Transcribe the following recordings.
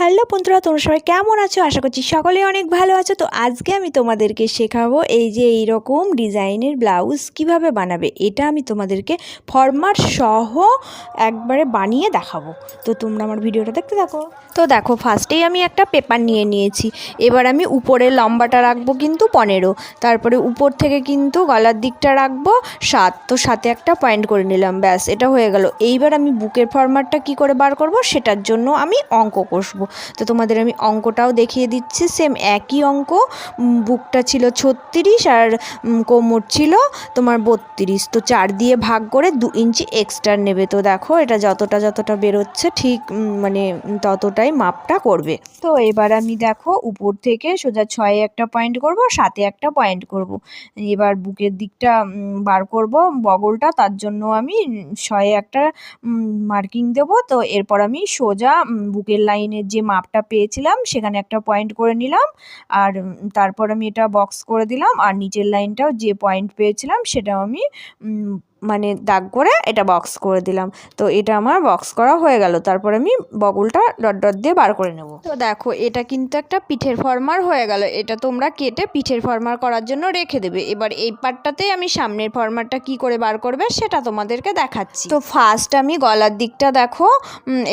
Hello বন্ধুরা, তোমরা সবাই কেমন আছো? আশা করছি সকলেই অনেক ভালো আছো। তো আজকে আমি তোমাদেরকে শেখাবো এই যে এই রকম ডিজাইনের ব্লাউজ কীভাবে বানাবে, এটা আমি তোমাদেরকে ফরমার সহ একবারে বানিয়ে দেখাবো। তো তোমরা আমার ভিডিওটা দেখতে থাকো। তো দেখো, ফার্স্টেই আমি একটা পেপার নিয়ে নিয়েছি। এবার আমি উপরে লম্বাটা রাখব কিন্তু পনেরো। তারপরে উপর থেকে কিন্তু গলার দিকটা রাখব সাত। তো সাথে একটা পয়েন্ট করে নিলাম, ব্যাস, এটা হয়ে গেল। এইবার আমি বুকের ফরম্যাটটা কি করে বার করব? সেটার জন্য আমি অঙ্ক কষবো। তো তোমাদের আমি অঙ্কটাও দেখিয়ে দিচ্ছি। সেম একই অঙ্ক বুকটা ছিল ছত্রিশ আর কোমর ছিল তোমার বত্রিশ। তো চার দিয়ে ভাগ করে দু ইঞ্চি এক্সট্রা নেবে। তো দেখো এটা যতটা যতটা বেরোচ্ছে ঠিক মানে ততটাই মাপটা করবে। তো এবার আমি দেখো উপর থেকে সোজা ছয়ে একটা পয়েন্ট করব সাথে একটা পয়েন্ট করব। এবার বুকের দিকটা বার করব বগলটা, তার জন্য আমি ছয়ে একটা মার্কিং দেব। তো এরপর আমি সোজা বুকের লাইনের যে মাপটা পেয়েছিলাম সেখানে একটা পয়েন্ট করে নিলাম। আর তারপর আমি এটা বক্স করে দিলাম। আর নিচের লাইনটাও যে পয়েন্ট পেয়েছিলাম সেটাও আমি মানে দাগ করে এটা বক্স করে দিলাম। তো এটা আমার বক্স করা হয়ে গেল। তারপর আমি বগলটা ডট ডট দিয়ে বার করে নেব। তো দেখো, এটা কিন্তু একটা পিঠের ফরমার হয়ে গেল। এটা তোমরা কেটে পিঠের ফরমার করার জন্য রেখে দেবে। এবার এই পার্টটাতে আমি সামনের ফরমারটা কি করে বার করবে সেটা তোমাদেরকে দেখাচ্ছি। তো ফার্স্ট আমি গলার দিকটা দেখো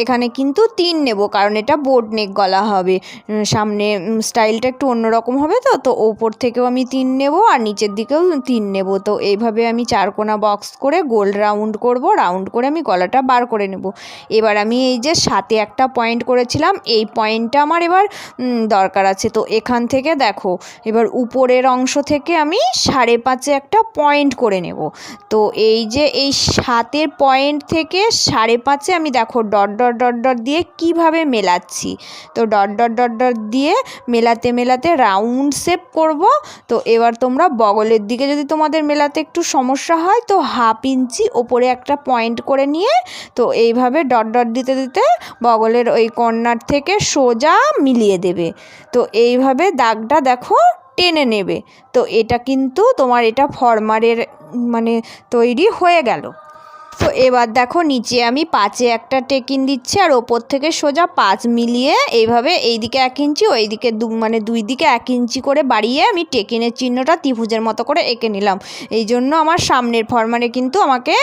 এখানে কিন্তু তিন নেব, কারণ এটা বোর্ড নেক গলা হবে। সামনে স্টাইলটা একটু অন্যরকম হবে তো। তো ওপর থেকেও আমি তিন নেব আর নিচের দিকেও তিন নেব। তো এইভাবে আমি চারকোনা বক্স করে গোল রাউন্ড করব, রাউন্ড করে আমি গলাটা বার করে নেব। এবার আমি এই যে সাথে একটা পয়েন্ট করেছিলাম, এই পয়েন্টটা আমার এবার দরকার আছে। তো এখান থেকে দেখো, এবার উপরের অংশ থেকে আমি সাড়ে পাঁচে একটা পয়েন্ট করে নেব। তো এই যে এই সাতের পয়েন্ট থেকে সাড়ে পাঁচে আমি দেখো ডট ডট ডট ডট দিয়ে কীভাবে মেলাচ্ছি। তো ডট ডট ডট ডট দিয়ে মেলাতে মেলাতে রাউন্ড শেপ করব। তো এবার তোমরা বগলের দিকে যদি তোমাদের মেলাতে একটু সমস্যা হয়, তো হাফ ইঞ্চি ওপরে একটা পয়েন্ট করে নিয়ে তো এইভাবে ডট ডট দিতে দিতে বগলের ওই কর্নার থেকে সোজা মিলিয়ে দেবে। তো এইভাবে দাগটা দেখো টেনে নেবে। তো এটা কিন্তু তোমার এটা ফরমারের মানে তৈরি হয়ে গেল। তো এবার দেখো নিচে আমি পাঁচে একটা টেকিন দিচ্ছি আর ওপর থেকে সোজা পাঁচ মিলিয়ে এইভাবে এইদিকে এক ইঞ্চি, ওইদিকে দু মানে দুই দিকে এক ইঞ্চি করে বাড়িয়ে আমি টেকিনের চিহ্নটা ত্রিভুজের মতো করে এঁকে নিলাম। এই জন্য আমার সামনের ফরমানে কিন্তু আমাকে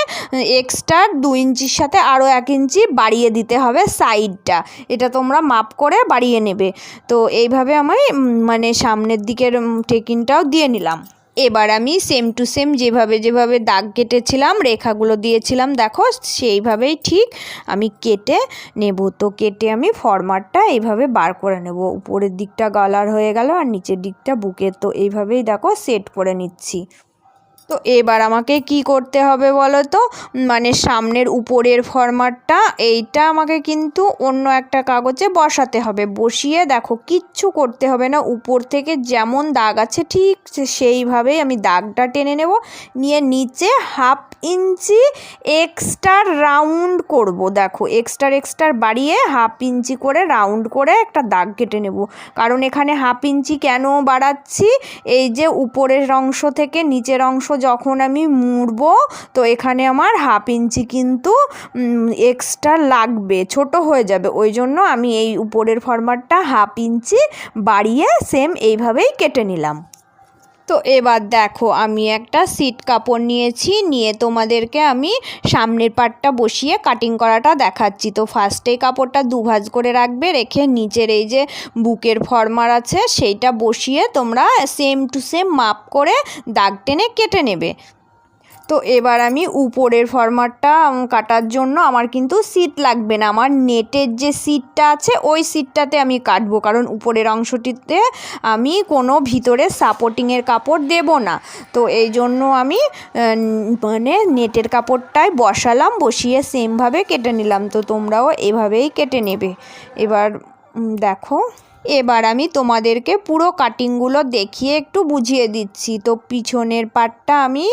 এক্সট্রা দু ইঞ্চির সাথে আরও এক ইঞ্চি বাড়িয়ে দিতে হবে সাইডটা এটা তোমরা মাপ করে বাড়িয়ে নেবে। তো এইভাবে আমি মানে সামনের দিকের টেকিনটাও দিয়ে নিলাম। এবার আমি সেম টু সেম যেভাবে যেভাবে দাগ কেটেছিলাম, রেখাগুলো দিয়েছিলাম, দেখো সেইভাবেই ঠিক আমি কেটে নেব। তো কেটে আমি ফরমাটটা এইভাবে বার করে নেব। উপরের দিকটা গলার হয়ে গেল আর নিচের দিকটা বুকের। তো এইভাবেই দেখো সেট করে নিচ্ছি। তো এবার আমাকে কি করতে হবে বলো তো? মানে সামনের উপরের ফরমাটটা এইটা আমাকে কিন্তু অন্য একটা কাগজে বসাতে হবে। বসিয়ে দেখো, কিচ্ছু করতে হবে না। উপর থেকে যেমন দাগ আছে ঠিক সেইভাবেই আমি দাগটা টেনে নেব। নিয়ে নিচে হাফ ইঞ্চি এক্সট্রা রাউন্ড করব। দেখো এক্সট্রা এক্সট্রা বাড়িয়ে হাফ ইঞ্চি করে রাউন্ড করে একটা দাগ কেটে নেব। কারণ এখানে হাফ ইঞ্চি কেন বাড়াচ্ছি? এই যে উপরের অংশ থেকে নিচের অংশ যখন আমি মুড়বো, তো এখানে আমার হাফ ইঞ্চি কিন্তু এক্সট্রা লাগবে, ছোট হয়ে যাবে। ওই জন্য আমি এই উপরের ফরম্যাটটা হাফ ইঞ্চি বাড়িয়ে সেম এইভাবেই কেটে নিলাম। তো এবার দেখো, আমি একটা সিট কাপড় নিয়েছি, নিয়ে তোমাদেরকে আমি সামনের পাটটা বসিয়ে কাটিং করাটা দেখাচ্ছি। তো ফার্স্টে কাপড়টা দুভাজ করে রাখবে, রেখে নিচের এই যে বুকের ফর্মার আছে, সেইটা বসিয়ে তোমরা সেম টু সেম মাপ করে দাগ টেনে কেটে নেবে। তো এবার আমি উপরের ফরমাটটা কাটার জন্য আমার কিন্তু সিট লাগবে না। আমার নেটের যে সিটটা আছে, ওই সিটটাতে আমি কাটবো। কারণ উপরের অংশটিতে আমি কোনো ভিতরে সাপোর্টিংয়ের কাপড় দেব না। তো এই জন্য আমি মানে নেটের কাপড়টাই বসালাম, বসিয়ে সেমভাবে কেটে নিলাম। তো তোমরাও এভাবেই কেটে নেবে। এবার দেখো। এবার আমি তোমাদেরকে পুরো কাটিংগুলো দেখিয়ে একটু বুঝিয়ে দিচ্ছি। তো পিছনের পাটটা আমি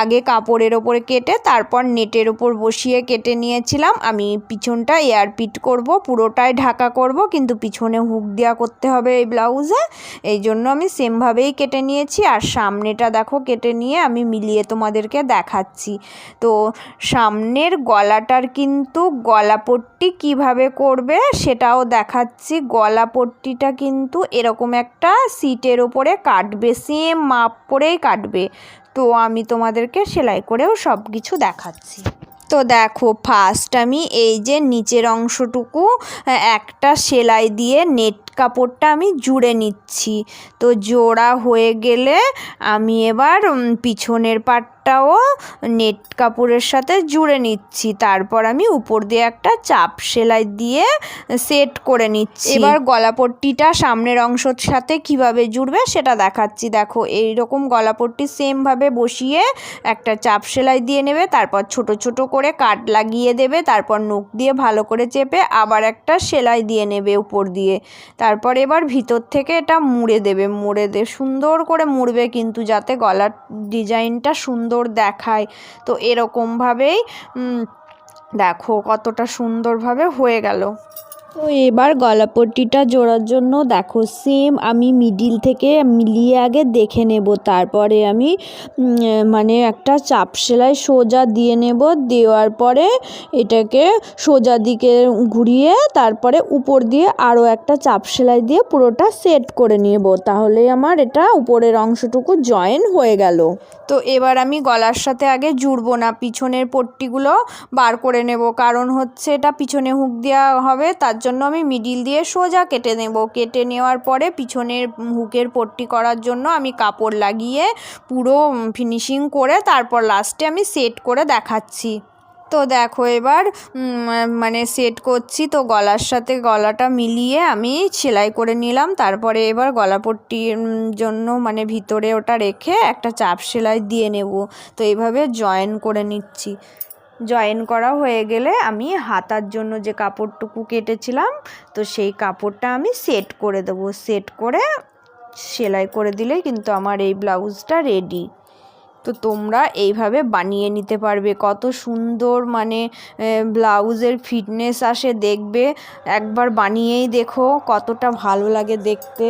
আগে কাপড়ের ওপরে কেটে, তারপর নেটের ওপর বসিয়ে কেটে নিয়েছিলাম। আমি পিছনটা এয়ারপিট করব, পুরোটাই ঢাকা করব, কিন্তু পিছনে হুক দেওয়া করতে হবে এই ব্লাউজে এই জন্য আমি সেমভাবেই কেটে নিয়েছি। আর সামনেটা দেখো, কেটে নিয়ে আমি মিলিয়ে তোমাদেরকে দেখাচ্ছি। তো সামনের গলাটার কিন্তু গলাপট্টি কীভাবে করবে সেটাও দেখাচ্ছি। গলাপট্টিটা কিন্তু এরকম একটা সিটের ওপরে কাটবে সেম মাপ করেই কাটবে। তো আমি তোমাদেরকে সেলাই করেও সব কিছু দেখাচ্ছি। তো দেখো ফার্স্ট আমি এই যে নিচের অংশটুকু একটা সেলাই দিয়ে নেট কাপড়টা আমি জুড়ে নিচ্ছি। তো জোড়া হয়ে গেলে আমি এবার পিছনের পাটটাও নেট কাপড়ের সাথে জুড়ে নিচ্ছি। তারপর আমি উপর দিয়ে একটা চাপ সেলাই দিয়ে সেট করে নিচ্ছি। এবার গলাপট্টিটা সামনের অংশের সাথে কীভাবে জুড়বে সেটা দেখাচ্ছি। দেখো এইরকম গলাপট্টি সেমভাবে বসিয়ে একটা চাপ সেলাই দিয়ে নেবে তারপর ছোট ছোট করে কাট লাগিয়ে দেবে, তারপর নুক দিয়ে ভালো করে চেপে আবার একটা সেলাই দিয়ে নেবে উপর দিয়ে। তারপর এবার ভিতর থেকে এটা মুড়ে দেবে, মুড়ে দে, সুন্দর করে মুড়বে কিন্তু যাতে গলার ডিজাইনটা সুন্দর দেখায়। তো এরকমভাবেই দেখো কতটা সুন্দরভাবে হয়ে গেল। তো এবার গলাপট্টিটা জোড়ার জন্য দেখো সেম আমি মিডিল থেকে মিলিয়ে আগে দেখে নেব। তারপরে আমি মানে একটা চাপ সেলাই সোজা দিয়ে নেব। দেওয়ার পরে এটাকে সোজা দিকে ঘুরিয়ে তারপরে উপর দিয়ে আরও একটা চাপ সেলাই দিয়ে পুরোটা সেট করে নেব। তাহলে আমার এটা উপরের অংশটুকু জয়েন হয়ে গেল। তো এবার আমি গলার সাথে আগে জুড়বো না, পিছনের পট্টিগুলো বার করে নেব। কারণ হচ্ছে এটা পিছনে হুক দেওয়া হবে, তার জন্য আমি মিডিল দিয়ে সোজা কেটে নেব। কেটে নেওয়ার পরে পিছনের হুকের পট্টি করার জন্য আমি কাপড় লাগিয়ে পুরো ফিনিশিং করে তারপর লাস্টে আমি সেট করে দেখাচ্ছি। তো দেখো এবার মানে সেট করছি। তো গলার সাথে গলাটা মিলিয়ে আমি সেলাই করে নিলাম। তারপরে এবার গলাপট্টির জন্য মানে ভিতরে ওটা রেখে একটা চাপ সেলাই দিয়ে নেব। তো এইভাবে জয়েন করে নিচ্ছি। জয়েন করা হয়ে গেলে আমি হাতার জন্য যে কাপড়টুকু কেটেছিলাম, তো সেই কাপড়টা আমি সেট করে দেবো। সেট করে সেলাই করে দিলেই কিন্তু আমার এই ব্লাউজটা রেডি তো তোমরা এইভাবে বানিয়ে নিতে পারবে। কত সুন্দর মানে ব্লাউজের ফিটনেস আসে, দেখবে। একবার বানিয়েই দেখো কতটা ভালো লাগে দেখতে।